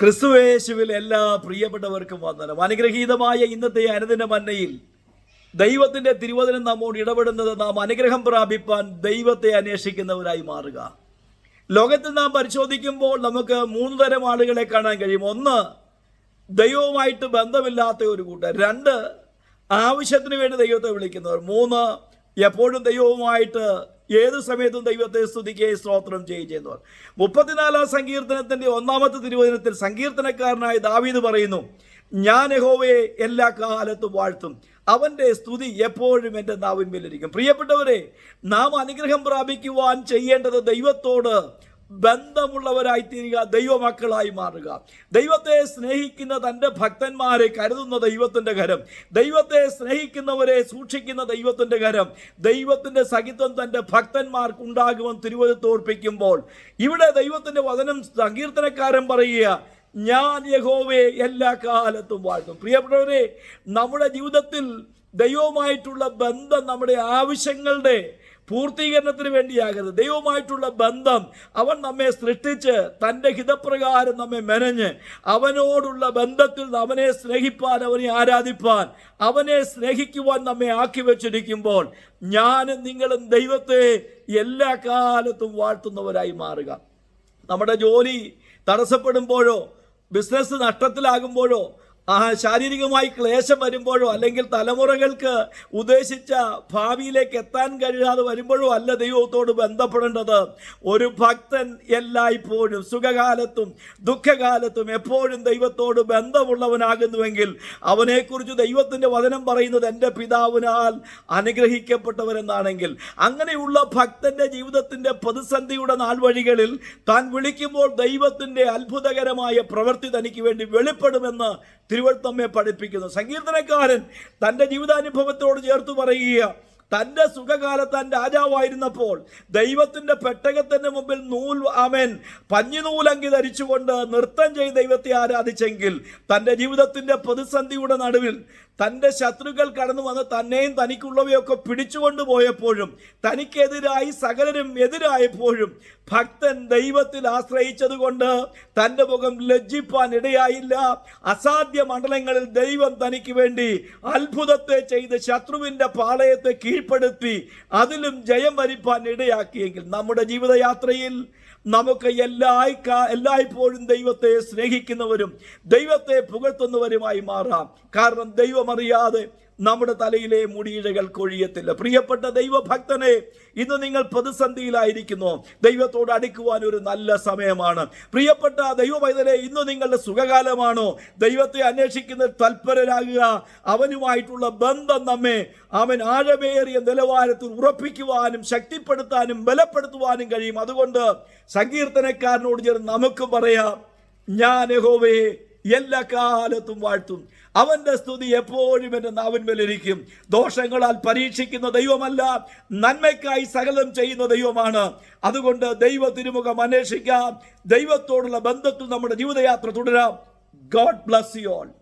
ക്രിസ്തുവേശുവിൽ എല്ലാ പ്രിയപ്പെട്ടവർക്കും വന്ദനം. അനുഗ്രഹീതമായ ഇന്നത്തെ അനുദിന മന്നയിൽ ദൈവത്തിന്റെ തിരുവചനം നമ്മോട് ഇടപെടുന്നത് നാം അനുഗ്രഹം പ്രാപിപ്പാൻ ദൈവത്തെ അന്വേഷിക്കുന്നവരായി മാറുക. ലോകത്തിൽ നാം പരിശോധിക്കുമ്പോൾ നമുക്ക് മൂന്ന് തരം ആളുകളെ കാണാൻ കഴിയും. ഒന്ന് ദൈവവുമായിട്ട് ബന്ധമില്ലാത്ത ഒരു കൂട്ടർ. രണ്ട് ആവശ്യത്തിന് വേണ്ടി ദൈവത്തെ വിളിക്കുന്നവർ. മൂന്ന് എപ്പോഴും ദൈവവുമായിട്ട് ഏത് സമയത്തും ദൈവത്തെ സ്തുതിക്കുകയും സ്തോത്രം ചെയ്യുകയും ചെയ്യുന്നവർ മുപ്പത്തിനാലാം സങ്കീർത്തനത്തിന്റെ ഒന്നാമത്തെ തിരുവചനത്തിൽ സങ്കീർത്തനക്കാരനായ ദാവീദ് പറയുന്നു ഞാൻ യഹോവയെ എല്ലാ കാലത്തും വാഴ്ത്തും. അവന്റെ സ്തുതി എപ്പോഴും എന്റെ നാവിന്മേലിരിക്കും. പ്രിയപ്പെട്ടവരെ നാം അനുഗ്രഹം പ്രാപിക്കുവാൻ ചെയ്യേണ്ടത് ദൈവത്തോട് ബന്ധമുള്ളവരായി തീരുക ദൈവമക്കളായി മാറുക. ദൈവത്തെ സ്നേഹിക്കുന്ന തന്റെ ഭക്തന്മാരെ കരുതുന്ന ദൈവത്തിന്റെ കരം. ദൈവത്തെ സ്നേഹിക്കുന്നവരെ സൂക്ഷിക്കുന്ന ദൈവത്തിന്റെ കരം. ദൈവത്തിന്റെ സഹിത്വം തന്റെ ഭക്തന്മാർക്ക് ഉണ്ടാകുമെന്ന് തിരുവനന്തോർപ്പിക്കുമ്പോൾ ഇവിടെ ദൈവത്തിന്റെ വചനം സങ്കീർത്തനക്കാരൻ പറയുക ഞാൻ യഹോവയെ എല്ലാ കാലത്തും വാഴ്ത്തും പ്രിയപ്പെട്ടവരെ നമ്മുടെ ജീവിതത്തിൽ ദൈവവുമായിട്ടുള്ള ബന്ധം നമ്മുടെ ആവശ്യങ്ങളുടെ പൂർത്തീകരണത്തിന് വേണ്ടിയാകരുത്. ദൈവമായിട്ടുള്ള ബന്ധം അവൻ നമ്മെ സൃഷ്ടിച്ച് തന്റെ ഹിതപ്രകാരം നമ്മെ മെനഞ്ഞ് അവനോടുള്ള ബന്ധത്തിൽ അവനെ സ്നേഹിപ്പാൻ അവനെ ആരാധിപ്പാൻ അവനെ സ്നേഹിക്കുവാൻ നമ്മെ ആക്കി വച്ചിരിക്കുമ്പോൾ ഞാനും നിങ്ങളും ദൈവത്തെ എല്ലാ കാലത്തും വാഴ്ത്തുന്നവരായി മാറുക. നമ്മുടെ ജോലി തടസ്സപ്പെടുമ്പോഴോ ബിസിനസ് നഷ്ടത്തിലാകുമ്പോഴോ ആ ശാരീരികമായി ക്ലേശം വരുമ്പോഴോ അല്ലെങ്കിൽ തലമുറകൾക്ക് ഉദ്ദേശിച്ച ഭാവിയിലേക്ക് എത്താൻ കഴിയാതെ വരുമ്പോഴോ അല്ല ദൈവത്തോട് ബന്ധപ്പെടേണ്ടത്. ഒരു ഭക്തൻ എല്ലായ്പ്പോഴും സുഖകാലത്തും ദുഃഖകാലത്തും എപ്പോഴും ദൈവത്തോട് ബന്ധമുള്ളവനാകുന്നുവെങ്കിൽ അവനെക്കുറിച്ച് ദൈവത്തിന്റെ വചനം പറയുന്നത് എന്റെ പിതാവിനാൽ അനുഗ്രഹിക്കപ്പെട്ടവരെന്നാണെങ്കിൽ അങ്ങനെയുള്ള ഭക്തന്റെ ജീവിതത്തിന്റെ പ്രതിസന്ധിയുടെ നാൾവഴികളിൽ താൻ വിളിക്കുമ്പോൾ ദൈവത്തിന്റെ അത്ഭുതകരമായ പ്രവൃത്തി തനിക്ക് വേണ്ടി വെളിപ്പെടുമെന്ന് തിരുവഴുത്തമ്മയെ പഠിപ്പിക്കുന്നു. സങ്കീർത്തനക്കാരൻ തന്റെ ജീവിതാനുഭവത്തോട് ചേർത്ത് പറയുക തന്റെ സുഖകാലത്ത് രാജാവായിരുന്നപ്പോൾ ദൈവത്തിന്റെ പെട്ടകത്തിന്റെ മുമ്പിൽ നൂൽ അമൻ പഞ്ഞിനൂലങ്കി ധരിച്ചുകൊണ്ട് നൃത്തം ചെയ്ത് ദൈവത്തെ ആരാധിച്ചെങ്കിൽ തന്റെ ജീവിതത്തിന്റെ പ്രതിസന്ധിയുടെ നടുവിൽ തന്റെ ശത്രുക്കൾ കടന്നു വന്ന് തന്നെയും തനിക്കുള്ളവയൊക്കെ പിടിച്ചുകൊണ്ട് പോയപ്പോഴും തനിക്കെതിരായി സകലരും എതിരായപ്പോഴും ഭക്തൻ ദൈവത്തിൽ ആശ്രയിച്ചതുകൊണ്ട് തന്റെ മുഖം ലജ്ജിപ്പാൻ ഇടയായില്ല. അസാധ്യ മണ്ഡലങ്ങളിൽ ദൈവം തനിക്ക് വേണ്ടി അത്ഭുതത്തെ ചെയ്ത് ശത്രുവിന്റെ പാളയത്തെ കീഴ്പ്പെടുത്തി അതിലും ജയം വരിപ്പാൻ ഇടയാക്കിയെങ്കിൽ നമ്മുടെ ജീവിതയാത്രയിൽ നമുക്ക് എല്ലായി എല്ലായ്പ്പോഴും ദൈവത്തെ സ്നേഹിക്കുന്നവരും ദൈവത്തെ പുകഴ്ത്തുന്നവരുമായി മാറാം. കാരണം ദൈവമറിയാതെ നമ്മുടെ തലയിലെ മുടിയിഴകൾ കൊഴിയത്തില്ല. പ്രിയപ്പെട്ട ദൈവഭക്തനെ ഇന്ന് നിങ്ങൾ പ്രതിസന്ധിയിലായിരിക്കുന്നു. ദൈവത്തോട് അടുക്കുവാൻ ഒരു നല്ല സമയമാണ്. പ്രിയപ്പെട്ട ദൈവമൈതലെ ഇന്ന് നിങ്ങളുടെ സുഖകാലമാണോ? ദൈവത്തെ അന്വേഷിക്കുന്ന തൽപരരാകുക അവനുമായിട്ടുള്ള ബന്ധം നമ്മെ അവൻ ആഴമേറിയ നിലവാരത്തിൽ ഉറപ്പിക്കുവാനും ശക്തിപ്പെടുത്താനും ബലപ്പെടുത്തുവാനും കഴിയും. അതുകൊണ്ട് സങ്കീർത്തനക്കാരനോട് ചേർന്ന് നമുക്ക് പറയാം ഞാൻ യഹോവയെ എല്ലാ കാലത്തും വാഴ്ത്തും. അവന്റെ സ്തുതി എപ്പോഴും എന്റെ നാവിന്മേലിരിക്കും. ദോഷങ്ങളാൽ പരീക്ഷിക്കുന്ന ദൈവമല്ല നന്മയ്ക്കായി സകലം ചെയ്യുന്ന ദൈവമാണ്. അതുകൊണ്ട് ദൈവ തിരുമുഖം അന്വേഷിക്കാം. ദൈവത്തോടുള്ള ബന്ധത്തിൽ നമ്മുടെ ജീവിതയാത്ര തുടരാം. God bless you all